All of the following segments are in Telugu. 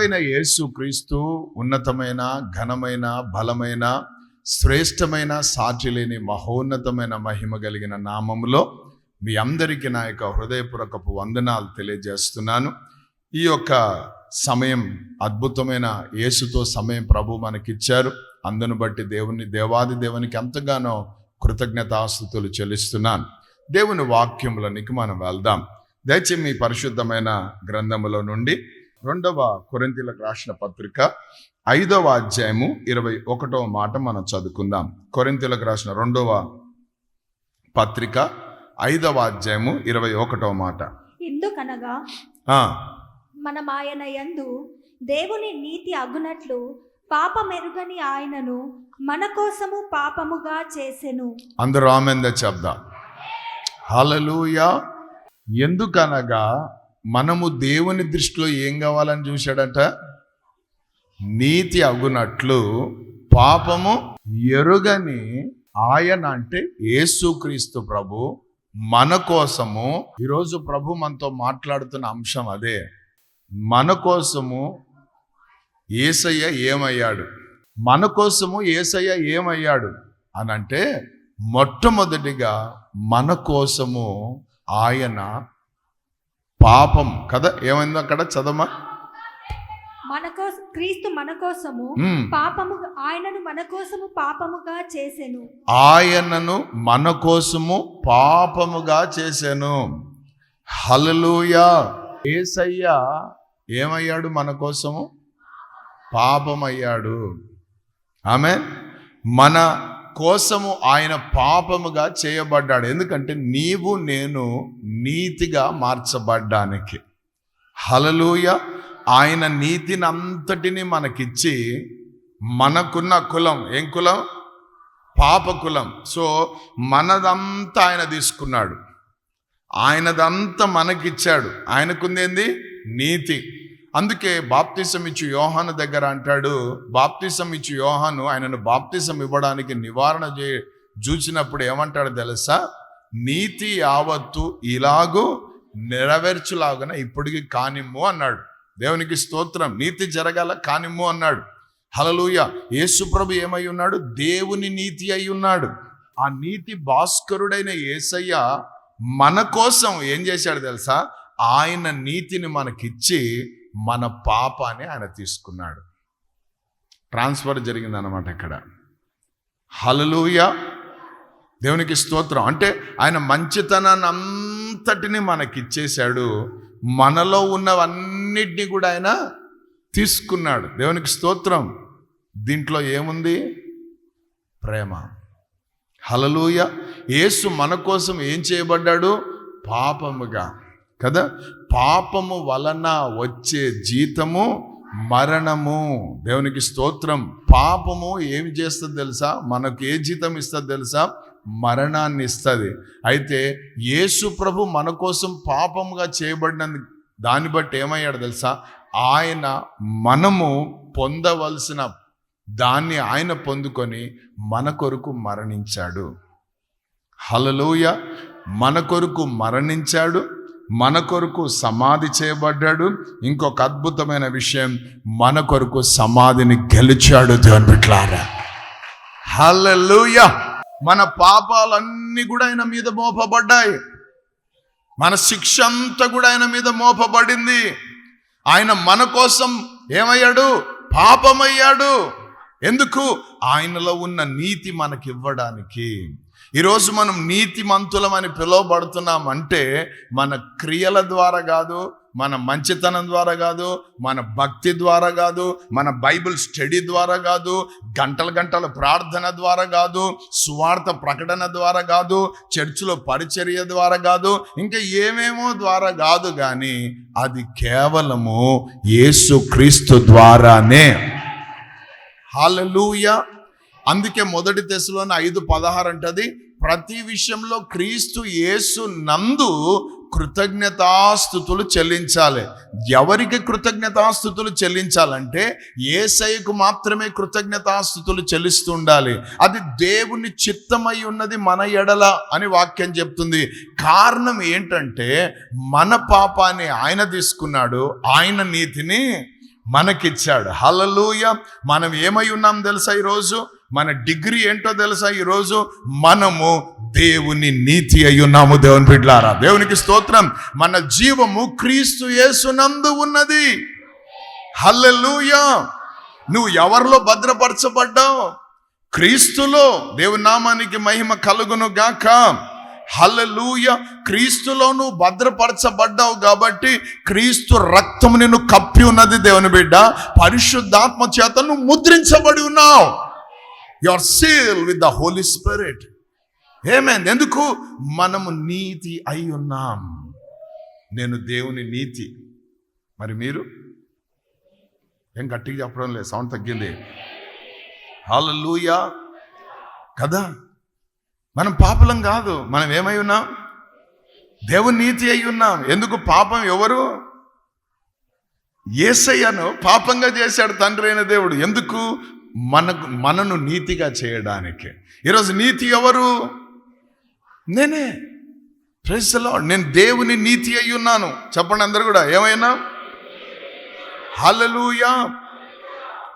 ప్రభువైన యేసు క్రీస్తు ఉన్నతమైన ఘనమైన బలమైన శ్రేష్టమైన సాటి లేని మహోన్నతమైన మహిమ కలిగిన నామములో మీ అందరికీ నా యొక్క హృదయపూర్వకపు వందనాలు తెలియజేస్తున్నాను. ఈ యొక్క సమయం అద్భుతమైన యేసుతో సమయం ప్రభు మనకిచ్చారు. అందును బట్టి దేవుని దేవాది దేవునికి ఎంతగానో కృతజ్ఞతాస్తుతులు చెల్లిస్తున్నాను. దేవుని వాక్యములనికి మనం వెళ్దాం. దయచేసి మీ పరిశుద్ధమైన గ్రంథములో నుండి రెండవ కొరింతీలకు రాసిన పత్రిక ఐదవ అధ్యాయము ఇరవై ఒకటవ మాట మనం చదువుకుందాం. కొరింతీలకు రాసిన రెండవ పత్రిక ఐదవ అధ్యాయము ఇరవై ఒకటవ మాట. ఎందుకనగా మనం ఆయన యందు దేవుని నీతి అగునట్లు పాపమెరుగని ఆయనను మన కోసము పాపముగా చేసెను. అందరూ ఆమెంద చెప్దాం. హలలుయా ఎందుకనగా మనము దేవుని దృష్టిలో ఏం కావాలని చూశాడట? నీతి అగునట్లు పాపము ఎరుగని ఆయన అంటే యేసుక్రీస్తు ప్రభు. మన కోసము ఈరోజు ప్రభు మనతో మాట్లాడుతున్న అంశం అదే. మన కోసము ఏసయ్య ఏమయ్యాడు? మన కోసము ఏసయ్య ఏమయ్యాడు? అని అంటే మొట్టమొదటిగా మన కోసము ఆయన పాపం. కదా ఏమైందో అక్కడ చదవమా? మన కోసం క్రీస్తు మన కోసము. పాపము ఆయనను మన కోసము పాపముగా చేసెను. ఆయనను మన కోసము పాపముగా చేశాను హలలుయా ఏసయ్య. ఏమయ్యాడు మన కోసము? పాపమయ్యాడు. ఆమె మన కోసము ఆయన పాపముగా చేయబడ్డాడు. ఎందుకంటే నీవు నేను నీతిగా మార్చబడ్డానికి. హలలుయ ఆయన నీతిని అంతటిని మనకిచ్చి మనకున్న కులం ఏం కులం? పాప కులం. సో మనదంతా ఆయన తీసుకున్నాడు. ఆయనదంతా మనకిచ్చాడు. ఆయనకుందేంది? నీతి. అందుకే బాప్తిసం ఇచ్చి యోహాను దగ్గర అంటాడు బాప్తిసం ఇచ్చి యోహాను ఆయనను బాప్తిసం ఇవ్వడానికి నివారణ చే చూచినప్పుడు ఏమంటాడు తెలుసా? నీతి యావత్తు ఇలాగూ నెరవేర్చులాగన ఇప్పటికి కానిమ్ము అన్నాడు. దేవునికి స్తోత్రం నీతి జరగాల కానిమ్ము అన్నాడు. హలలుయ యేసుప్రభు ఏమై ఉన్నాడు? దేవుని నీతి అయి ఉన్నాడు. ఆ నీతి భాస్కరుడైన యేసయ్య మన కోసం ఏం చేశాడు తెలుసా? ఆయన నీతిని మనకిచ్చి మన పాపాన్ని ఆయన తీసుకున్నాడు. ట్రాన్స్ఫర్ జరిగిందన్నమాట ఇక్కడ. హలలుయ దేవునికి స్తోత్రం. అంటే ఆయన మంచితనాన్ని అంతటిని మనకిచ్చేశాడు. మనలో ఉన్నవన్నిటినీ కూడా ఆయన తీసుకున్నాడు. దేవునికి స్తోత్రం. దీంట్లో ఏముంది? ప్రేమ. హలలుయ యేసు మన కోసం ఏం చేయబడ్డాడు? పాపముగా. కదా? పాపము వలన వచ్చే జీతము మరణము. దేవునికి స్తోత్రం. పాపము ఏమి చేస్తుంది తెలుసా? మనకు ఏ జీతం ఇస్తుంది తెలుసా? మరణాన్ని ఇస్తుంది. అయితే యేసు ప్రభు మన కోసం పాపముగా చేయబడిన దాన్ని బట్టి ఏమయ్యాడు తెలుసా? ఆయన మనము పొందవలసిన దాన్ని ఆయన పొందుకొని మన కొరకు మరణించాడు. హలలోయ మన కొరకు మరణించాడు. మన కొరకు సమాధి చేయబడ్డాడు. ఇంకొక అద్భుతమైన విషయం మన కొరకు సమాధిని గెలిచాడు దేవుని బిట్లారా హల్లెలూయ! మన పాపాలన్నీ కూడా ఆయన మీద మోపబడ్డాయి. మన శిక్ష అంతా కూడా ఆయన మీద మోపబడింది. ఆయన మన కోసం ఏమయ్యాడు? పాపమయ్యాడు. ఎందుకు? ఆయనలో ఉన్న నీతి మనకివ్వడానికి. ఈరోజు మనం నీతిమంతులం అని పిలువబడుతున్నాం అంటే మన క్రియల ద్వారా కాదు మన మంచితనం ద్వారా కాదు మన భక్తి ద్వారా కాదు మన బైబిల్ స్టడీ ద్వారా కాదు గంటల గంటల ప్రార్థన ద్వారా కాదు సువార్త ప్రకటన ద్వారా కాదు చర్చిలో పరిచర్య ద్వారా కాదు ఇంకా ఏమేమో ద్వారా కాదు కానీ అది కేవలము యేసు క్రీస్తు ద్వారానే. హాలూయ అందుకే మొదటి దశలోని ఐదు పదహారు అంటది ప్రతి విషయంలో క్రీస్తు యేసు నందు కృతజ్ఞతాస్థుతులు చెల్లించాలి. ఎవరికి కృతజ్ఞతాస్థుతులు చెల్లించాలంటే ఏసైకు మాత్రమే కృతజ్ఞతాస్థుతులు చెల్లిస్తూ ఉండాలి అది దేవుని చిత్తమై ఉన్నది మన ఎడల అని వాక్యం చెప్తుంది. కారణం ఏంటంటే మన పాపాన్ని ఆయన తీసుకున్నాడు ఆయన నీతిని మనకిచ్చాడు. హలలుయ మనం ఏమై ఉన్నాం తెలుసా ఈరోజు? మన డిగ్రీ ఏంటో తెలుసా? ఈరోజు మనము దేవుని నీతి అయ్యున్నాము దేవుని బిడ్లారా. దేవునికి స్తోత్రం. మన జీవము క్రీస్తు యేసునందు ఉన్నది. హల్లెలూయా. నువ్వు ఎవరిలో భద్రపరచబడ్డావు? క్రీస్తులో. దేవుని నామానికి మహిమ కలుగును గాక. హల్లెలూయ. క్రీస్తులో నువ్వు భద్రపరచబడ్డావు కాబట్టి క్రీస్తు రక్తం నిన్ను కప్పి ఉన్నది దేవుని బిడ్డ. పరిశుద్ధాత్మ చేత నువ్వు ముద్రించబడి ఉన్నావు. You are seal with the holy spirit ఏమైంది ఎందుకు? మనము నీతి అయి ఉన్నాం. నేను దేవుని నీతి. మరి మీరు? ఏం గట్టిగా చెప్పడం లేదు. సౌండ్ తగ్గింది. హాలూయా కదా? మనం పాపలం కాదు. మనం ఏమై ఉన్నాం? దేవుని నీతి అయి ఉన్నాం. ఎందుకు పాపం ఎవరు? ఏసయ్యను పాపంగా చేశాడు తండ్రి అయిన దేవుడు. ఎందుకు? మనకు మనను నీతిగా చేయడానికి. ఈరోజు నీతి ఎవరు? నేనే. ప్రెస్లో నేను దేవుని నీతి అయి ఉన్నాను. చెప్పండి అందరు కూడా ఏమైనా? హలలుయా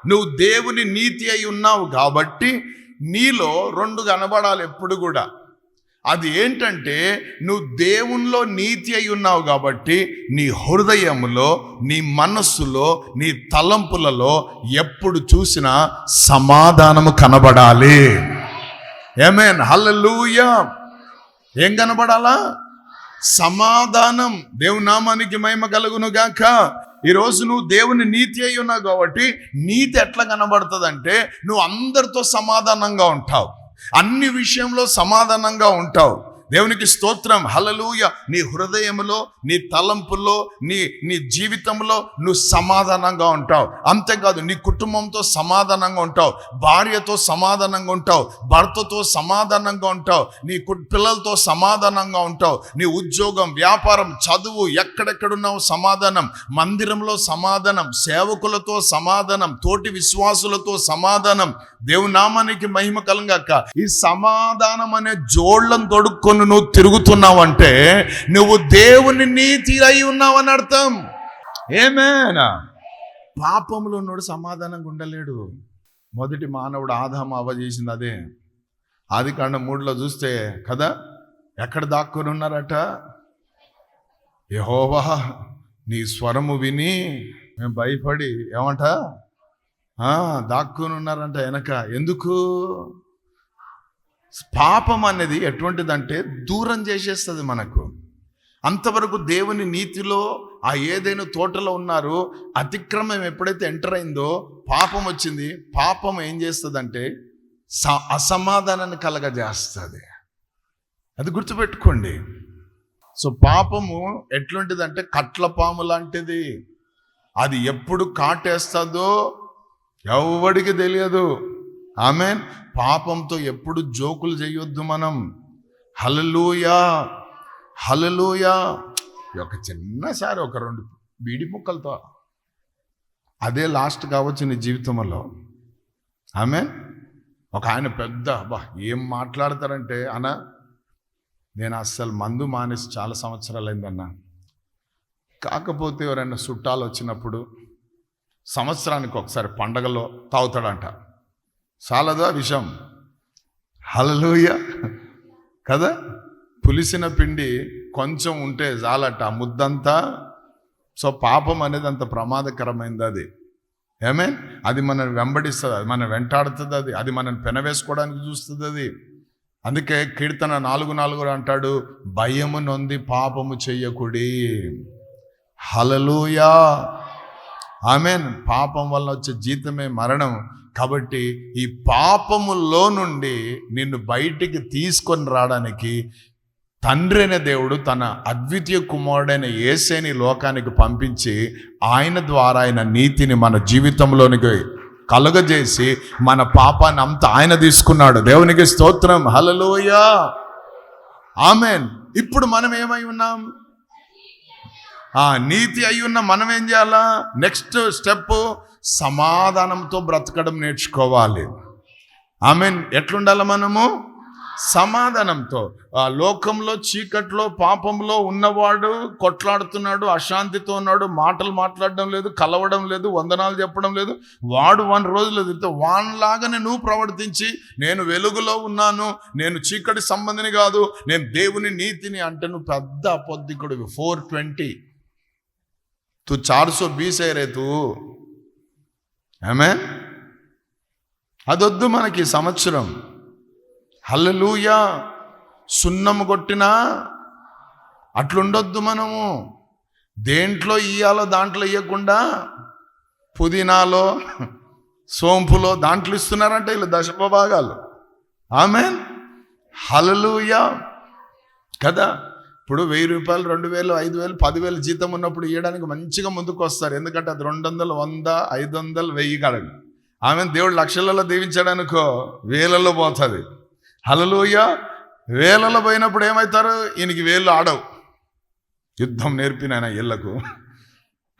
నువ్వు దేవుని నీతి అయి ఉన్నావు కాబట్టి నీలో రెండు కనబడాలి ఎప్పుడు కూడా. అది ఏంటంటే నువ్వు దేవునిలో నీతి అయి ఉన్నావు కాబట్టి నీ హృదయంలో నీ మనస్సులో నీ తలంపులలో ఎప్పుడు చూసినా సమాధానము కనబడాలి. ఏమేన్ హల్లూయా ఏం కనబడాలా? సమాధానం. దేవుని నామానికి మహిమ కలుగును గాక. ఈరోజు నువ్వు దేవుని నీతి అయి ఉన్నావు కాబట్టి నీతి ఎట్లా కనబడుతుందంటే నువ్వు అందరితో సమాధానంగా ఉంటావు. అన్ని విషయంలో సమాధానంగా ఉంటావు. దేవునికి స్తోత్రం. హలలుయ నీ హృదయంలో నీ తలంపుల్లో నీ నీ జీవితంలో నువ్వు సమాధానంగా ఉంటావు. అంతేకాదు నీ కుటుంబంతో సమాధానంగా ఉంటావు. భార్యతో సమాధానంగా ఉంటావు. భర్తతో సమాధానంగా ఉంటావు. నీ కు- పిల్లలతో సమాధానంగా ఉంటావు. నీ ఉద్యోగం వ్యాపారం చదువు ఎక్కడెక్కడున్నావు సమాధానం. మందిరంలో సమాధానం సేవకులతో సమాధానం తోటి విశ్వాసులతో సమాధానం. దేవునామానికి మహిమ కలంగాక. ఈ సమాధానం అనే జోళ్ళను తొడుక్కొని నువ్వు తిరుగుతున్నావంటే నువ్వు దేవుని నీతి అయి ఉన్నావని అర్థం. ఏమేనా పాపంలో ఉన్నోడు సమాధానంగా ఉండలేడు మొదటి మానవుడు ఆదాము అవ్వ చేసింది అదే. ఆది కాండ మూడులో చూస్తే కదా ఎక్కడ దాక్కుని ఉన్నారట? యహోవా నీ స్వరము విని మేము భయపడి ఏమంట? ఆ, దాక్కుని ఉన్నారంట వెనక. ఎందుకు? పాపం అనేది ఎటువంటిదంటే దూరం చేసేస్తుంది మనకు. అంతవరకు దేవుని నీతిలో ఆ ఏదైనా తోటలో ఉన్నారు అతిక్రమం ఎప్పుడైతే ఎంటర్ అయిందో పాపం వచ్చింది పాపం ఏం చేస్తుందంటే స అసమాధానాన్ని కలగజేస్తుంది. అది గుర్తుపెట్టుకోండి. సో పాపము ఎట్లాంటిదంటే కట్ల పాము లాంటిది. అది ఎప్పుడు కాటేస్తుందో ఎవడికి తెలియదు. ఆమె పాపంతో ఎప్పుడు జోకులు చేయొద్దు మనం. హలలుయా హలలుయా ఒక చిన్నసారి ఒక రెండు బీడి ముక్కలతో. అదే లాస్ట్ కావచ్చు నీ జీవితంలో. ఆమె ఒక ఆయన పెద్ద బా ఏం మాట్లాడతారంటే అన్న నేను అస్సలు మందు మానేసి చాలా సంవత్సరాలు అయిందన్న కాకపోతే ఎవరైనా చుట్టాలు వచ్చినప్పుడు సంవత్సరానికి ఒకసారి పండగలో తాగుతాడంట. చాలదా విషం? హలలుయ కదా? పులిసిన పిండి కొంచెం ఉంటే చాలట ఆ ముద్దంతా. సో పాపం అనేది అంత ప్రమాదకరమైంది అది. ఏమే? అది మనం వెంబడిస్తుంది అది మనం వెంటాడుతుంది అది అది మనం పెనవేసుకోవడానికి చూస్తుంది అది. అందుకే కీర్తన నాలుగు నాలుగు అంటాడు భయము నొంది పాపము చెయ్యకుడి. హలలుయా ఆమెన్. పాపం వల్ల వచ్చే జీతమే మరణం. కాబట్టి ఈ పాపములో నుండి నిన్ను బయటికి తీసుకొని రావడానికి తండ్రి అయిన దేవుడు తన అద్వితీయ కుమారుడైన ఏసేని లోకానికి పంపించి ఆయన ద్వారా ఆయన నీతిని మన జీవితంలోనికి కలుగజేసి మన పాపాన్ని అంతా ఆయన తీసుకున్నాడు. దేవునికి స్తోత్రం. హలలోయ ఆమెన్. ఇప్పుడు మనం ఏమై ఉన్నాం? ఆ నీతి అయి ఉన్న మనం ఏం చేయాలా? నెక్స్ట్ స్టెప్ సమాధానంతో బ్రతకడం నేర్చుకోవాలి. ఐ మీన్ ఎట్లుండాలి మనము? సమాధానంతో. ఆ లోకంలో చీకట్లో పాపంలో ఉన్నవాడు కొట్లాడుతున్నాడు అశాంతితో ఉన్నాడు మాటలు మాట్లాడడం లేదు కలవడం లేదు వందనాలు చెప్పడం లేదు. వాడు వన్ రోజులు తిరిగితే వాన్లాగానే నువ్వు ప్రవర్తించి నేను వెలుగులో ఉన్నాను నేను చీకటి సంబంధిని కాదు నేను దేవుని నీతిని అంటే నువ్వు పెద్ద అపొద్దికుడివి. Four twenty. తు చార్సో సో రే తూ. ఆమె అదొద్దు మనకి సంవత్సరం. హల్లెలూయా! సున్నం కొట్టినా అట్లుండొద్దు మనము. దేంట్లో ఇయ్యాలో దాంట్లో ఇవ్వకుండా పుదీనాలో సోంపులో దాంట్లో ఇస్తున్నారంటే వీళ్ళు దశపభాగాలు ఆమె హలలుయా కదా? ఇప్పుడు వెయ్యి రూపాయలు రెండు వేలు ఐదు వేలు పదివేలు జీతం ఉన్నప్పుడు ఇవ్వడానికి మంచిగా ముందుకు వస్తారు. ఎందుకంటే అది రెండు వందలు వంద ఐదు వందలు వెయ్యి కడగ ఆమె దేవుడు లక్షలలో దీవించాడనుకో వేలలో పోతుంది. హలలోయ వేలలో పోయినప్పుడు ఏమవుతారు? ఈయనకి వేలు ఆడవు. యుద్ధం నేర్పిన ఇళ్ళకు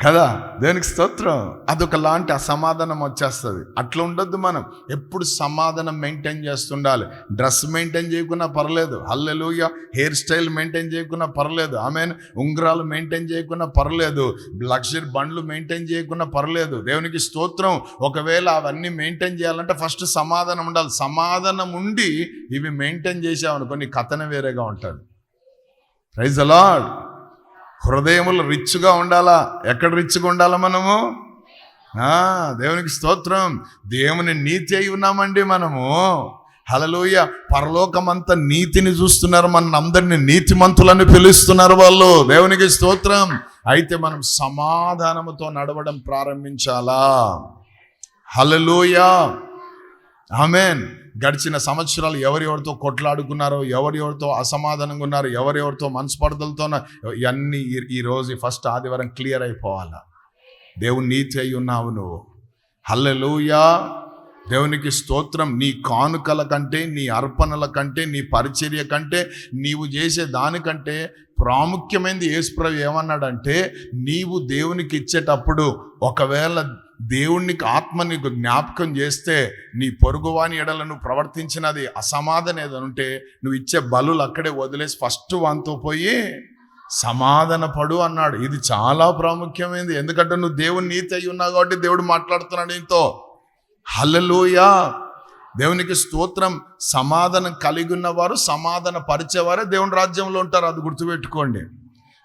కదా? దేనికి స్తోత్రం? అదొక లాంటి అసమాధానం వచ్చేస్తుంది. అట్లా ఉండొద్దు మనం. ఎప్పుడు సమాధానం మెయింటైన్ చేస్తుండాలి. డ్రెస్ మెయింటైన్ చేయకున్నా పర్లేదు. హల్లెలుయ హెయిర్ స్టైల్ మెయింటైన్ చేయకున్నా పర్లేదు. ఆమె ఉంగరాలు మెయింటైన్ చేయకున్నా పర్లేదు. లగ్జరీ బండ్లు మెయింటైన్ చేయకున్నా పర్లేదు. దేవునికి స్తోత్రం. ఒకవేళ అవన్నీ మెయింటైన్ చేయాలంటే ఫస్ట్ సమాధానం ఉండాలి. సమాధానం ఉండి ఇవి మెయింటైన్ చేసామనుకో నీ కథన వేరేగా ఉంటుంది. ప్రైజ్ అలాడ్ హృదయములు రిచ్గా ఉండాలా? ఎక్కడ రిచ్గా ఉండాలా మనము? దేవునికి స్తోత్రం. దేవుని నీతి అయి ఉన్నామండి మనము. హలలోయ పరలోకమంతా నీతిని చూస్తున్నారు మన అందరిని నీతిమంతులని పిలుస్తున్నారు వాళ్ళు. దేవునికి స్తోత్రం. అయితే మనం సమాధానముతో నడవడం ప్రారంభించాలా? హలలోయ ఆమెన్. గడిచిన సంవత్సరాలు ఎవరెవరితో కొట్లాడుకున్నారో ఎవరెవరితో అసమాధానంగా ఉన్నారు ఎవరెవరితో మనస్పర్ధలతో ఇవన్నీ ఈరోజు ఫస్ట్ ఆదివారం క్లియర్ అయిపోవాలా? దేవుని నీతి అయి ఉన్నావు నువ్వు. హల్లెలూయా. దేవునికి స్తోత్రం నీ కానుకల కంటే నీ అర్పణల కంటే నీ పరిచర్య కంటే నీవు చేసే దానికంటే ప్రాముఖ్యమైనది యేసుప్రభు ఏమన్నాడంటే నీవు దేవునికి ఇచ్చేటప్పుడు ఒకవేళ దేవునికి ఆత్మ నీకు జ్ఞాపకం చేస్తే నీ పొరుగువాని ఎడలను ప్రవర్తించినది అసమాధానం ఏదనుంటే ఉంటే నువ్వు ఇచ్చే బలులు అక్కడే వదిలేసి ఫస్ట్ వాంతో పోయి సమాధాన పడు అన్నాడు. ఇది చాలా ప్రాముఖ్యమైనది ఎందుకంటే నువ్వు దేవుని నీతి అయి ఉన్నావు కాబట్టి దేవుడు మాట్లాడుతున్నాడు నీతో. హలలోయా దేవునికి స్తోత్రం. సమాధానం కలిగి ఉన్నవారు సమాధాన పరిచేవారే దేవుని రాజ్యంలో ఉంటారు. అది గుర్తుపెట్టుకోండి.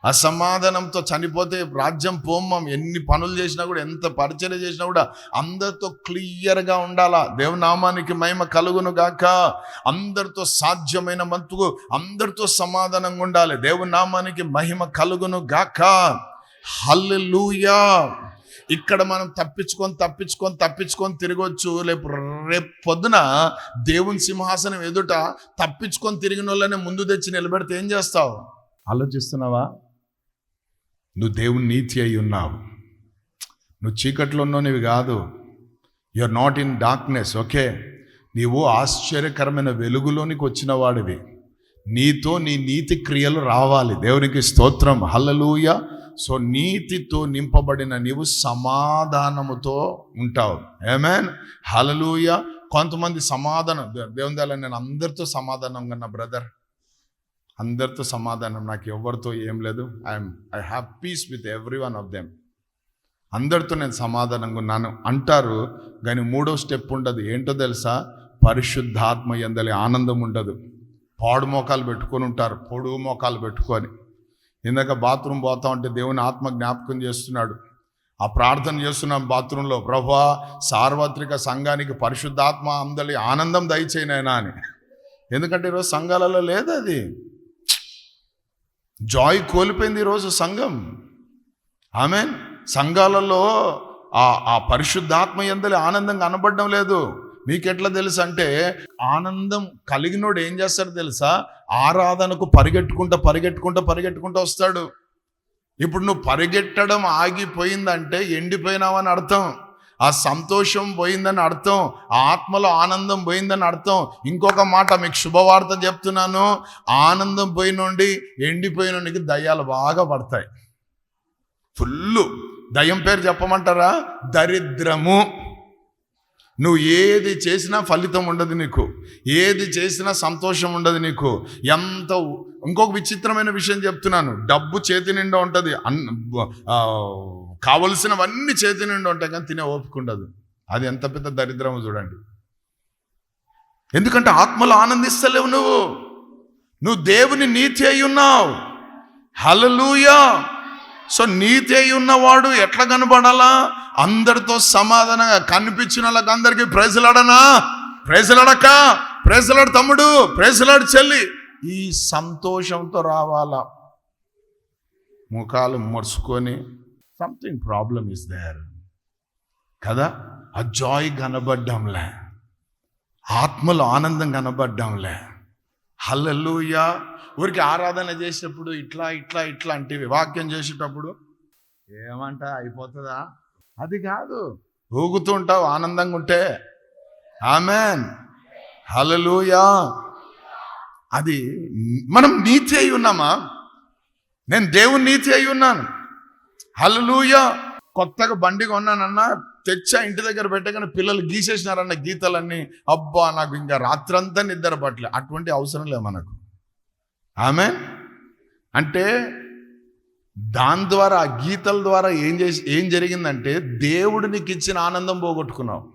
అసమాధానంతో చనిపోతే రాజ్యం పోమ్మం ఎన్ని పనులు చేసినా కూడా ఎంత పరిచయం చేసినా కూడా అందరితో క్లియర్గా ఉండాలా? దేవునామానికి మహిమ కలుగును గాక. అందరితో సాధ్యమైన మంతుకు అందరితో సమాధానంగా ఉండాలి. దేవుడినామానికి మహిమ కలుగును గాక. హల్లెలూయా! ఇక్కడ మనం తప్పించుకొని తప్పించుకొని తప్పించుకొని తిరగొచ్చు. రేపు రేపు పొద్దున దేవుని సింహాసనం ఎదుట తప్పించుకొని తిరిగిన వాళ్ళని ముందు తెచ్చి నిలబెడితే ఏం చేస్తావు? ఆలోచిస్తున్నావా? నువ్వు దేవుని నీతి అయి ఉన్నావు. నువ్వు చీకట్లో ఉన్నవి కాదు. You are not in darkness okay నీవు ఆశ్చర్యకరమైన వెలుగులోనికి వచ్చిన వాడివి. నీతో నీ నీతి క్రియలు రావాలి. దేవునికి స్తోత్రం. హల్లలూయ సో నీతితో నింపబడిన నీవు సమాధానముతో ఉంటావు. ఏమేన్ హలలుయ కొంతమంది సమాధానం దే- దేవుని నేను అందరితో సమాధానంగా కన్నా బ్రదర్ అందరితో సమాధానం నాకు ఎవరితో ఏం లేదు. I'm I have peace with every one of them అందరితో నేను సమాధానంగా ఉన్నాను. అంటారు కానీ మూడో స్టెప్ ఉండదు. ఏంటో తెలుసా? పరిశుద్ధాత్మ ఎందలి ఆనందం ఉండదు. పాడు మోకాలు పెట్టుకొని ఉంటారు. పొడుగు మోకాలు పెట్టుకొని. ఇందాక బాత్రూమ్ పోతా ఉంటే దేవుని ఆత్మ జ్ఞాపకం చేస్తున్నాడు. ఆ ప్రార్థన చేస్తున్నాం బాత్రూంలో. ప్రభా సార్వత్రిక సంఘానికి పరిశుద్ధాత్మ అందలి ఆనందం దయచేయనైనా అని. ఎందుకంటే ఈరోజు సంఘాలలో లేదు అది. జాయ్ కోల్పోయింది ఈరోజు సంఘం. ఆమె సంఘాలలో ఆ ఆ పరిశుద్ధాత్మ ఎందలి ఆనందం కనబడడం లేదు. మీకెట్లా తెలుసు అంటే ఆనందం కలిగినోడు ఏం చేస్తాడు తెలుసా? ఆరాధనకు పరిగెట్టుకుంటా పరిగెట్టుకుంటా పరిగెట్టుకుంటా వస్తాడు. ఇప్పుడు నువ్వు పరిగెట్టడం ఆగిపోయిందంటే ఎండిపోయినావని అర్థం. ఆ సంతోషం పోయిందని అర్థం ఆ ఆత్మలో ఆనందం పోయిందని అర్థం. ఇంకొక మాట మీకు శుభవార్త చెప్తున్నాను. ఆనందం పోయినోండి ఎండిపోయినోడికి దయ్యాలు బాగా పడతాయి. ఫుల్లు. దయ్యం పేరు చెప్పమంటారా? దరిద్రము. నువ్వు ఏది చేసినా ఫలితం ఉండదు నీకు. ఏది చేసినా సంతోషం ఉండదు నీకు. ఎంత ఇంకొక విచిత్రమైన విషయం చెప్తున్నాను. డబ్బు చేతి నిండా ఉంటుంది. అన్ కావలసినవన్నీ చేతి నిండా ఉంటాయి కానీ తినే ఓపిక ఉండదు. అది ఎంత పెద్ద దరిద్రమో చూడండి. ఎందుకంటే ఆత్మలో ఆనందిస్తలేవు నువ్వు. నువ్వు దేవుని నీతి అయి ఉన్నావు. హలలుయా సో నీతి అయి ఉన్నవాడు ఎట్లా కనబడాలా? అందరితో సమాధానంగా కనిపించిన వాళ్ళకి అందరికీ ప్రైజులాడనా? ప్రైజులాడక ప్రైజులాడు తమ్ముడు. ప్రైజులాడు చెల్లి. ఈ సంతోషంతో రావాలా? ముఖాలు ముడుచుకొని సంథింగ్ ప్రాబ్లం ఇస్ దేర్ కదా? ఆ జాయ్ కనబడ్డంలే. ఆత్మలో ఆనందం కనబడ్డంలే. హల్లెలూయా. ఊరికి ఆరాధన చేసేటప్పుడు ఇట్లా ఇట్లా ఇట్లా అంటే వాక్యం చేసేటప్పుడు ఏమంట? అయిపోతుందా? అది కాదు. ఊగుతుంటావు ఆనందంగా ఉంటే. ఆమెన్ హలలుయా అది మనం నీతి అయి ఉన్నామా? నేను దేవుని నీతి అయి ఉన్నాను. హలలుయ కొత్తగా బండి కొన్నానన్నా తెచ్చా ఇంటి దగ్గర పెట్టగానే పిల్లలు గీసేసినారన్న గీతలన్నీ అబ్బా నాకు ఇంకా రాత్రంతా నిద్ర పట్టలే. అటువంటి అవసరం లేదు మనకు. ఆమె అంటే దాని ద్వారా ఆ గీతల ద్వారా ఏం చేసి ఏం జరిగిందంటే దేవుడు నీకు ఇచ్చిన ఆనందం పోగొట్టుకున్నావు.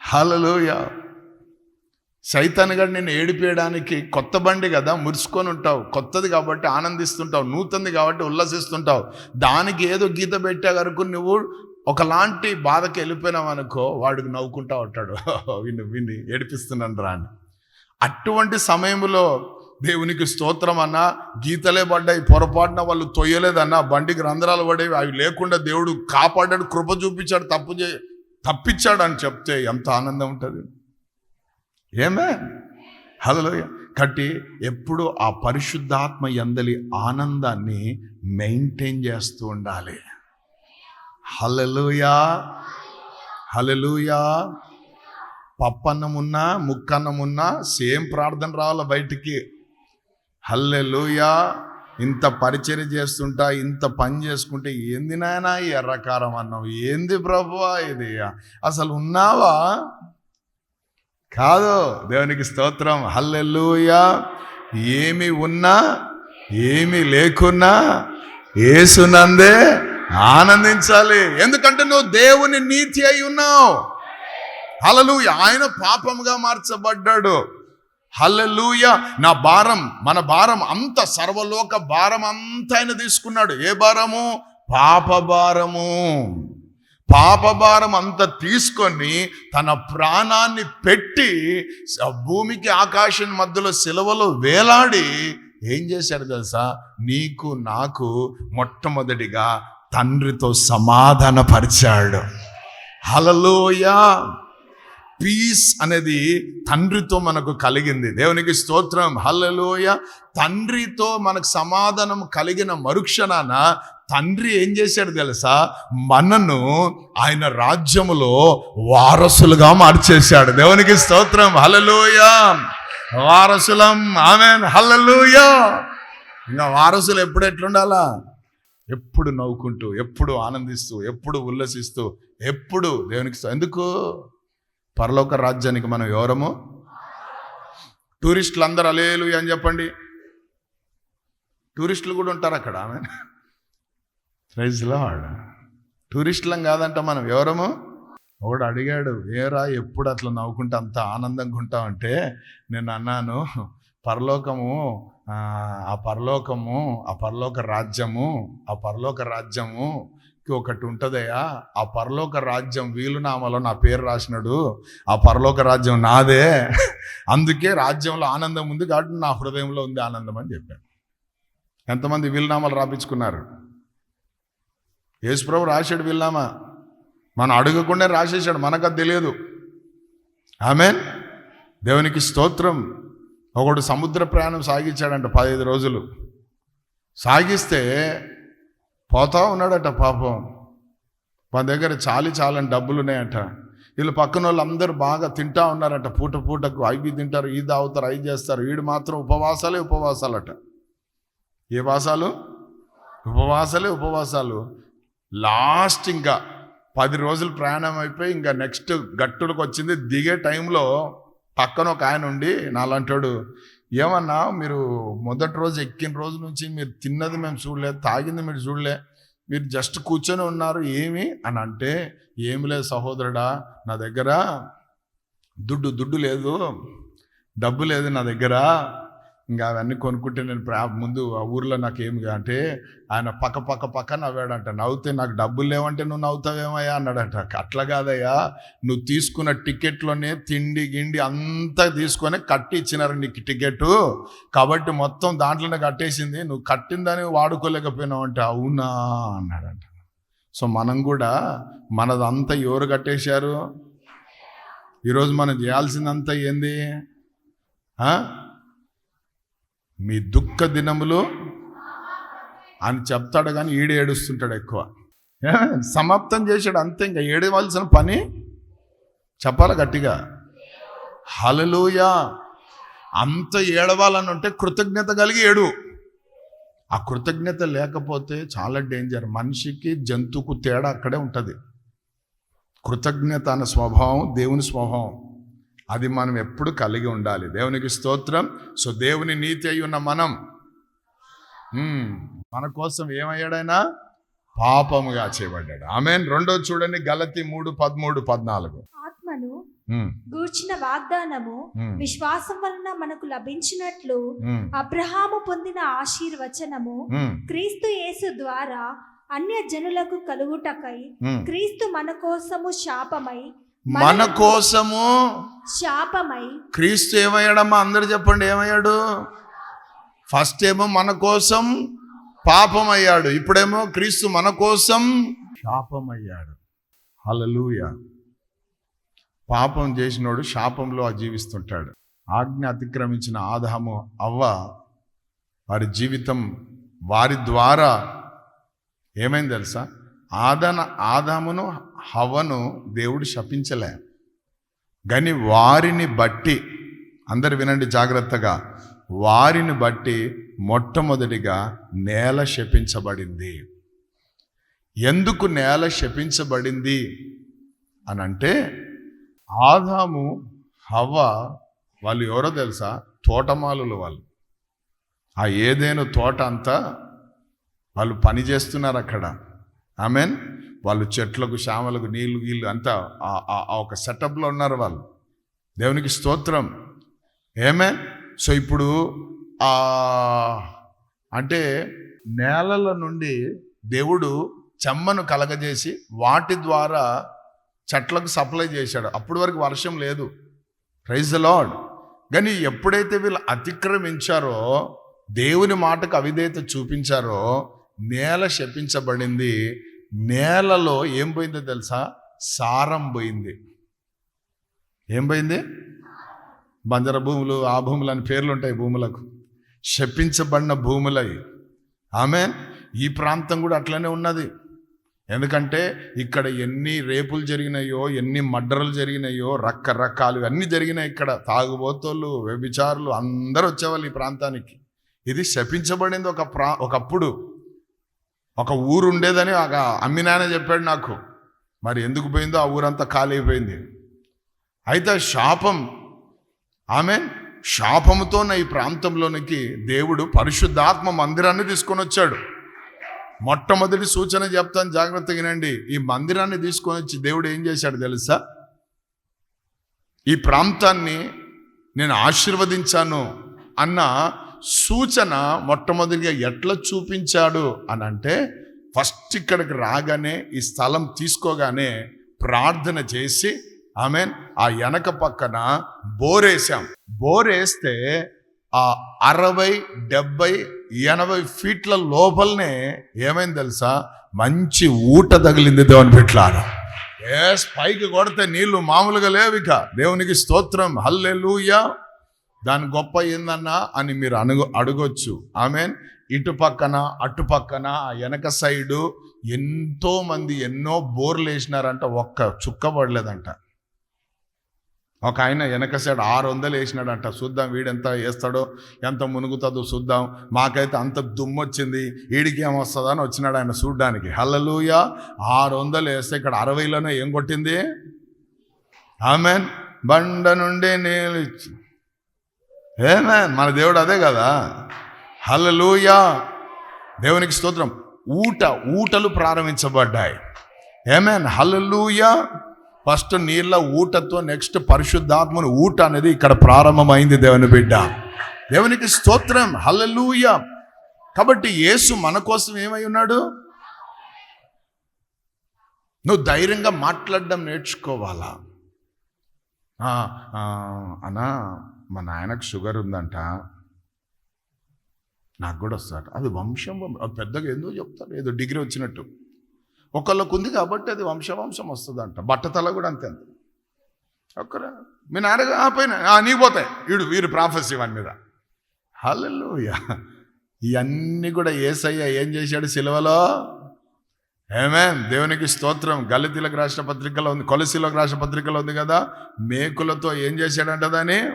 హలలుయా సైతాన్ నిన్ను ఏడిపేయడానికి కొత్త బండి కదా మురుసుకొని ఉంటావు. కొత్తది కాబట్టి ఆనందిస్తుంటావు నూతంది కాబట్టి ఉల్లసిస్తుంటావు. దానికి ఏదో గీత పెట్టే వరకు నువ్వు ఒకలాంటి బాధకి వెళ్ళిపోయినావు అనుకో వాడికి నవ్వుకుంటా ఉంటాడు. విని విని ఏడిపిస్తున్నాను రాని అటువంటి సమయంలో దేవునికి స్తోత్రం అన్నా గీతలే పడ్డాయి పొరపాటున వాళ్ళు తొయ్యలేదన్నా బండికి రంధ్రాలు పడేవి అవి లేకుండా దేవుడు కాపాడాడు కృప చూపించాడు తప్పు చే తప్పించాడు అని చెప్తే ఎంత ఆనందం ఉంటుంది. ఏమే హలో కట్టి ఎప్పుడు ఆ పరిశుద్ధాత్మ ఎందలి ఆనందాన్ని మెయింటైన్ చేస్తూ ఉండాలి. హలలుయా హలలుయా పప్పన్నమున్నా ముక్కన్నమున్నా సేమ్ ప్రార్థన రావాలి బయటికి. హల్లెలుయా ఇంత పరిచర్య చేస్తుంటా ఇంత పని చేసుకుంటే ఏంది నాయనా ఈ ఎర్రకారం అన్నావు? ఏంది ప్రభువా ఇది? అసలు ఉన్నావా? కాదు. దేవునికి స్తోత్రం. హల్లెల్లుయా ఏమి ఉన్నా ఏమి లేకున్నా ఏసునందే ఆనందించాలి. ఎందుకంటే నువ్వు దేవుని నీతి అయి ఉన్నావు. హలలుయ ఆయన పాపముగా మార్చబడ్డాడు. హల్లెలూయ. నా భారం మన భారం అంత సర్వలోక భారం అంతా ఆయన తీసుకున్నాడు. ఏ భారము? పాప భారము. పాపభారం అంతా తీసుకొని తన ప్రాణాన్ని పెట్టి భూమికి ఆకాశం మధ్యలో సిలవలో వేలాడి ఏం చేశాడు తెలుసా? నీకు నాకు మొట్టమొదటిగా తండ్రితో సమాధానపరిచాడు. హలలోయ పీస్ అనేది తండ్రితో మనకు కలిగింది. దేవునికి స్తోత్రం. హల్లలోయ! తండ్రితో మనకు సమాధానం కలిగిన మరుక్షణాన తండ్రి ఏం చేశాడు తెలుసా? మనను ఆయన రాజ్యములో వారసులుగా మార్చేశాడు. దేవునికి స్తోత్రం. హలలోయ వారసులం. ఆమెన్. హలలోయ ఇంకా వారసులు ఎప్పుడు ఎట్లుండాలా? ఎప్పుడు నవ్వుకుంటూ ఎప్పుడు ఆనందిస్తూ ఎప్పుడు ఉల్లసిస్తూ ఎప్పుడు దేవునికి ఎందుకు? పరలోక రాజ్యానికి మనం ఎవరము? టూరిస్టులు అందరు అలేలు అని చెప్పండి. టూరిస్టులు కూడా ఉంటారు అక్కడ. ఆమె ప్రైజ్లో టూరిస్టులం కాదంట మనం ఎవరము? ఒకడు అడిగాడు ఏరా ఎప్పుడు అట్లా నవ్వుకుంటా అంత ఆనందంగా ఉంటావంటే నేను అన్నాను పరలోకము ఆ, పరలోకము ఆ పరలోక రాజ్యము ఆ పరలోక రాజ్యము ఒకటి ఉంటుందయ్యా. ఆ పరలోక రాజ్యం వీలునామాలో నా పేరు రాసినాడు. ఆ పరలోక రాజ్యం నాదే. అందుకే రాజ్యంలో ఆనందం ఉంది కాబట్టి నా హృదయంలో ఉంది ఆనందం అని చెప్పాను ఎంతమంది వీలునామాలు రాపించుకున్నారు? యేసుప్రభు రాశాడు వీలునామా మనం అడగకుండా రాసేసాడు మనకు అది తెలియదు. ఆమె దేవునికి స్తోత్రం. ఒకడు సముద్ర ప్రయాణం సాగించాడంట పదహైదు రోజులు. సాగిస్తే పోతా ఉన్నాడట పాపం. మా దగ్గర చాలి చాలని డబ్బులు ఉన్నాయట. వీళ్ళు పక్కన వాళ్ళు అందరూ బాగా తింటా ఉన్నారట. పూట పూటకు అవి తింటారు ఇది తాగుతారు అవి చేస్తారు. వీడు మాత్రం ఉపవాసాలే ఉపవాసాలట. ఏ వాసాలు? ఉపవాసాలే ఉపవాసాలు. లాస్ట్ ఇంకా పది రోజులు ప్రయాణం అయిపోయి ఇంకా నెక్స్ట్ గట్టులకు వచ్చింది. దిగే టైంలో పక్కన ఒక ఆయన ఉండి నాలంటాడు ఏమన్నా మీరు మొదటి రోజు ఎక్కిన రోజు నుంచి మీరు తిన్నది మేము చూడలేదు తాగింది మీరు చూడలే మీరు జస్ట్ కూర్చొని ఉన్నారు ఏమి? అని అంటే ఏమి లేదు సహోదరుడా నా దగ్గర దుడ్డు దుడ్డు లేదు డబ్బు లేదు నా దగ్గర ఇంకా అవన్నీ కొనుక్కుంటే నేను ప్రా- ముందు ఆ ఊర్లో నాకు ఏమి అంటే ఆయన పక్క పక్క పక్క నవ్వాడంట నవ్వుతే నాకు డబ్బులు లేవంటే నువ్వు నవ్వుతావేమయ్యా? అన్నాడంట. అట్లా కాదయ్యా. నువ్వు తీసుకున్న టికెట్లోనే తిండి గిండి అంతా తీసుకొని కట్టి ఇచ్చినారు నీకు టికెట్ కాబట్టి మొత్తం దాంట్లోనే కట్టేసింది. నువ్వు కట్టిందని వాడుకోలేకపోయినావు అంటే అవునా? అన్నాడంట. సో మనం కూడా మనదంతా ఎవరు కట్టేశారు? ఈరోజు మనం చేయాల్సిందంతా ఏంది? ఆ? మీ దుఃఖ దినములు అని చెప్తాడు కానీ ఈడే ఏడుస్తుంటాడు ఎక్కువ. సమాప్తం చేశాడు అంతే ఇంకా ఏడవలసిన పని చెప్పాలి గట్టిగా? హలలుయా అంత ఏడవాలని ఉంటే కృతజ్ఞత కలిగి ఏడు. ఆ కృతజ్ఞత లేకపోతే చాలా డేంజర్. మనిషికి జంతువుకు తేడా అక్కడే ఉంటుంది. కృతజ్ఞత అనే స్వభావం దేవుని స్వభావం. అది మనం ఎప్పుడు కలిగి ఉండాలి. దేవునికి స్తోత్రం. సో దేవుని నీతి అయి ఉన్న మనం మన కోసం ఏమయ్యాడైనా? పాపముగా చేయబడ్డాడు. ఆమె రెండో చూడండి గలతి మూడు పదమూడు పద్నాలుగు. ఆత్మను గూర్చిన వాగ్దానము విశ్వాసం వలన మనకు లభించినట్లు అబ్రహాము పొందిన ఆశీర్వచనము క్రీస్తు యేసు ద్వారా అన్య జనులకు కలుగుటకై. క్రీస్తు మన కోసము శాపమై మన కోసము శాపమై క్రీస్తు ఏమయ్యాడమ్మా? అందరు చెప్పండి ఏమయ్యాడు? ఫస్ట్ ఏమో మన కోసం పాపం అయ్యాడు ఇప్పుడేమో క్రీస్తు మన కోసం శాపం అయ్యాడు హలలుయ పాపం చేసినోడు శాపంలో జీవిస్తుంటాడు ఆజ్ఞ అతిక్రమించిన ఆదాము అవ్వ వారి జీవితం వారి ద్వారా ఏమైంది తెలుసా? ఆదన ఆదామును హవ్వను దేవుడు శపించలే. కానీ వారిని బట్టి అందరు వినండి జాగ్రత్తగా వారిని బట్టి మొట్టమొదటిగా నేల శపించబడింది. ఎందుకు నేల శపించబడింది? అని అంటే ఆదాము హవ్వ వాళ్ళు ఎవరో తెలుసా? తోటమాలులు వాళ్ళు. ఆ ఏదేను తోట అంతా వాళ్ళు పని చేస్తున్నారు అక్కడ. మీన్ వాళ్ళు చెట్లకు శామలకు నీళ్ళు గీళ్ళు అంతా ఆ- ఆ- ఒక సెటప్లో ఉన్నారు వాళ్ళు. దేవునికి స్తోత్రం. ఏమే సో ఇప్పుడు ఆ అంటే నేలల నుండి దేవుడు చెమ్మను కలగజేసి వాటి ద్వారా చెట్లకు సప్లై చేశాడు. అప్పటి వరకు వర్షం లేదు. ప్రైజ్ ద లాడ్ కానీ ఎప్పుడైతే వీళ్ళు అతిక్రమించారో దేవుని మాటకు అవిధేయత చూపించారో నేల శపించబడింది. నేలలో ఏం పోయిందో తెలుసా? సారం పోయింది. ఏం పోయింది? బంజర భూములు ఆ భూములు అని పేర్లు ఉంటాయి భూములకు. శపించబడిన భూములవి ఆమె ఈ ప్రాంతం కూడా అట్లనే ఉన్నది. ఎందుకంటే ఇక్కడ ఎన్ని రేపులు జరిగినాయో ఎన్ని మడ్డరలు జరిగినాయో రకరకాలు అన్నీ జరిగినాయి ఇక్కడ. తాగుబోతోళ్ళు వ్యభిచారులు అందరూ వచ్చేవాళ్ళు ఈ ప్రాంతానికి. ఇది శపించబడింది ఒక ప్రా ఒకప్పుడు. ఒక ఊరు ఉండేదని ఒక అమ్మినాయన చెప్పాడు నాకు. మరి ఎందుకు పోయిందో ఆ ఊరంతా ఖాళీ అయిపోయింది. అయితే శాపం ఆమె శాపముతోన ఈ ప్రాంతంలోనికి దేవుడు పరిశుద్ధాత్మ మందిరాన్ని తీసుకొని వచ్చాడు. మొట్టమొదటి సూచన చెప్తాను జాగ్రత్తగానండి ఈ మందిరాన్ని తీసుకొని వచ్చి దేవుడు ఏం చేశాడు తెలుసా? ఈ ప్రాంతాన్ని నేను ఆశీర్వదించాను అన్న సూచన మొట్టమొదటిగా ఎట్లా చూపించాడు అని అంటే ఫస్ట్ ఇక్కడికి రాగానే ఈ స్థలం తీసుకోగానే ప్రార్థన చేసి ఆమె ఆ వెనక పక్కన బోరేసాం. బోరేస్తే ఆ అరవై డెబ్బై ఎనభై ఫీట్ల లోపలనే ఏమైంది తెలుసా? మంచి ఊట తగిలింది దేవుని బిట్లారా ఏ పైకి కొడితే నీళ్ళు మామూలుగా లేవిక దేవునికి స్తోత్రం. హల్లెలూయా. దాని గొప్ప ఏందన్నా అని మీరు అడుగు అడగొచ్చు. ఆమెన్? ఇటు పక్కన అటు పక్కన ఆ వెనక సైడు ఎంతోమంది ఎన్నో బోర్లు వేసినారంట ఒక్క చుక్క పడలేదంట. ఒక ఆయన వెనక సైడ్ ఆరు వందలు వేసినాడంట. చూద్దాం వీడెంత వేస్తాడో ఎంత మునుగుతుందో చూద్దాం. మాకైతే అంత దుమ్ము వచ్చింది వీడికి ఏమొస్తుందో అని వచ్చినాడు ఆయన చూడ్డానికి. హల్లలుయ! ఆరు వందలు వేస్తే ఇక్కడ అరవైలోనే ఏం కొట్టింది? ఆమెన్? బండ నుండి నీళ్ళు ఏమే మన దేవుడు అదే కదా. హలలుయా దేవునికి స్తోత్రం. ఊట ఊటలు ప్రారంభించబడ్డాయి. ఏమేన్ హలలుయా ఫస్ట్ నీళ్ళ ఊటతో నెక్స్ట్ పరిశుద్ధాత్మను ఊట అనేది ఇక్కడ ప్రారంభమైంది దేవుని బిడ్డ. దేవునికి స్తోత్రం. హలలుయ కాబట్టి యేసు మన కోసం ఏమై ఉన్నాడు? నువ్వు ధైర్యంగా మాట్లాడడం నేర్చుకోవాలా? అనా మా నాయనకు షుగర్ ఉందంట. నాకు కూడా వస్తాడు అది వంశం అది పెద్దగా ఎందుకు చెప్తారు? ఏదో డిగ్రీ వచ్చినట్టు. ఒకళ్ళకు ఉంది కాబట్టి అది వంశవంశం వస్తుందంట. బట్టతల కూడా అంతే అంతే. ఒక్కరా. మీ నాన్నగా పోయినా నీకు పోతాయి. వీడు వీరు ప్రాఫెస్ ఇవన్నీ మీద. హలో ఇవన్నీ కూడా ఏసయ్య ఏం చేశాడు సిలువలో? ఏమే దేవునికి స్తోత్రం. గలితీలకు రాష్ట్ర పత్రికలో ఉంది కొలసీలకు రాష్ట్ర పత్రికలో ఉంది కదా. మేకులతో ఏం చేశాడంట దాన్ని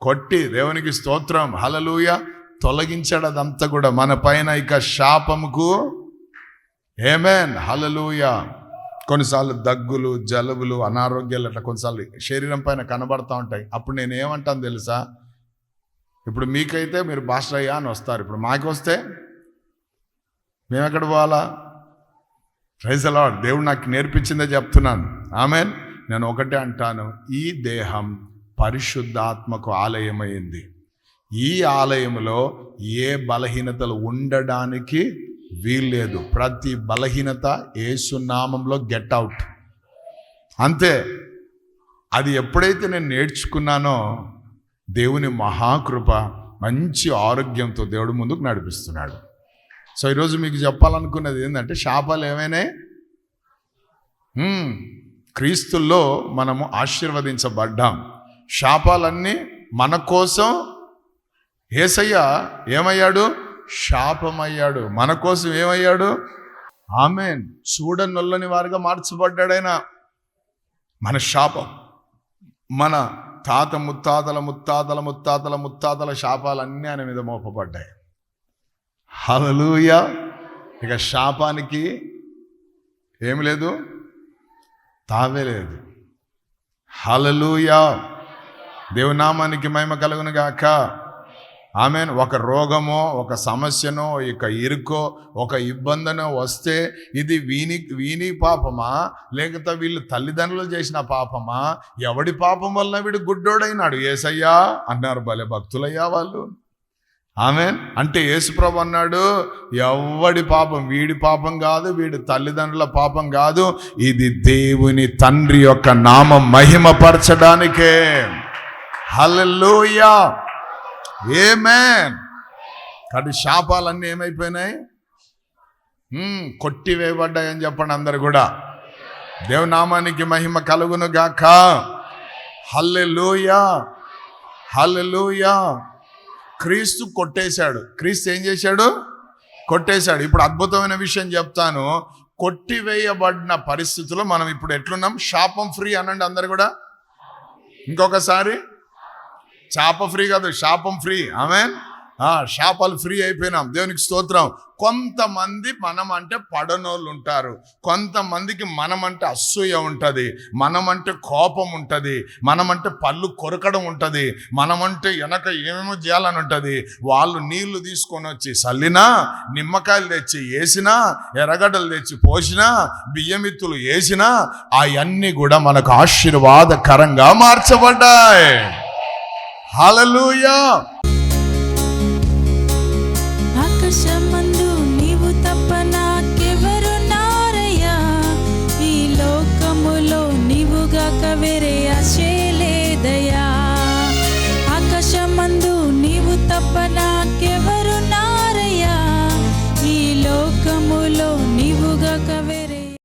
కొట్టి దేవునికి స్తోత్రం. హలలుయ తొలగించాడు అదంతా కూడా మన పైన ఇక శాపముకు. ఏమేన్ హలలుయ కొన్నిసార్లు దగ్గులు జలుబులు అనారోగ్యాలు అట్లా కొన్నిసార్లు శరీరం పైన కనబడతా ఉంటాయి. అప్పుడు నేను ఏమంటాను తెలుసా? ఇప్పుడు మీకైతే మీరు భాష అయ్యా అని వస్తారు. ఇప్పుడు మాకు వస్తే మేము ఎక్కడ పోవాలా? ప్రైజ్ అలాడ్ దేవుడు నాకు నేర్పించిందే చెప్తున్నాను. ఆమెన్ నేను ఒకటే అంటాను. ఈ దేహం పరిశుద్ధాత్మకు ఆలయమైంది. ఈ ఆలయంలో ఏ బలహీనతలు ఉండడానికి వీల్లేదు. ప్రతి బలహీనత ఏసునామంలో గెట్ అవుట్. అంతే. అది ఎప్పుడైతే నేను నేర్చుకున్నానో దేవుని మహాకృప మంచి ఆరోగ్యంతో దేవుడు ముందుకు నడిపిస్తున్నాడు. సో ఈరోజు మీకు చెప్పాలనుకున్నది ఏంటంటే శాపాలు ఏమైనా క్రీస్తుల్లో మనము ఆశీర్వదించబడ్డాం. శాపాలన్నీ మన కోసం. ఏసయ్య ఏమయ్యాడు? శాపమయ్యాడు. మన కోసం ఏమయ్యాడు? ఆమెన్. చూడనొల్లని వారిగా మార్చబడ్డాడైనా మన శాపం. మన తాత ముత్తాతల ముత్తాతల ముత్తాతల ముత్తాతల శాపాలన్నీ ఆయన మీద మోపబడ్డాయి. హలలుయ ఇక శాపానికి ఏమి లేదు? తావే లేదు. హలలుయా దేవునామానికి మహిమ కలుగును గాక. ఆమె ఒక రోగమో ఒక సమస్యనో ఇక ఇరుకో ఒక ఇబ్బందనో వస్తే ఇది వీని వీని పాపమా? లేకపోతే వీళ్ళు తల్లిదండ్రులు చేసిన పాపమా? ఎవడి పాపం వలన వీడు గుడ్డోడైనాడు? ఏసయ్యా? అన్నారు భలే భక్తులయ్యా వాళ్ళు. ఆమె అంటే యేసుప్రభు అన్నాడు ఎవడి పాపం వీడి పాపం కాదు వీడి తల్లిదండ్రుల పాపం కాదు. ఇది దేవుని తండ్రి యొక్క నామం మహిమపరచడానికే. హల్లెలూయా ఏమేన్ కాబట్టి శాపాలన్నీ ఏమైపోయినాయి? మ్మ్, కొట్టివేయబడ్డాయని చెప్పండి అందరు కూడా. దేవనామానికి మహిమ కలుగును గాక. హల్లెలూయా హల్లెలూయా క్రీస్తు కొట్టేశాడు. క్రీస్తు ఏం చేశాడు? కొట్టేశాడు. ఇప్పుడు అద్భుతమైన విషయం చెప్తాను. కొట్టివేయబడిన పరిస్థితుల్లో మనం ఇప్పుడు ఎట్లున్నాం? శాపం ఫ్రీ అనండి అందరు కూడా. ఇంకొకసారి. చేప ఫ్రీ కాదు శాపం ఫ్రీ. ఆమె శాపాలు ఫ్రీ అయిపోయినాం. దేవునికి స్తోత్రం. కొంతమంది మనం అంటే పడనోళ్ళు ఉంటారు. కొంతమందికి మనం అంటే అసూయ ఉంటుంది. మనం అంటే కోపం ఉంటుంది. మనం అంటే పళ్ళు కొరకడం ఉంటుంది. మనం అంటే వెనక ఏమేమో చేయాలని ఉంటుంది. వాళ్ళు నీళ్ళు తీసుకొని వచ్చి చల్లినా నిమ్మకాయలు తెచ్చి వేసినా ఎర్రగడ్డలు తెచ్చి పోసినా బియ్యమిత్తులు వేసినా అవన్నీ కూడా మనకు ఆశీర్వాదకరంగా మార్చబడ్డాయి. హల్లెలూయా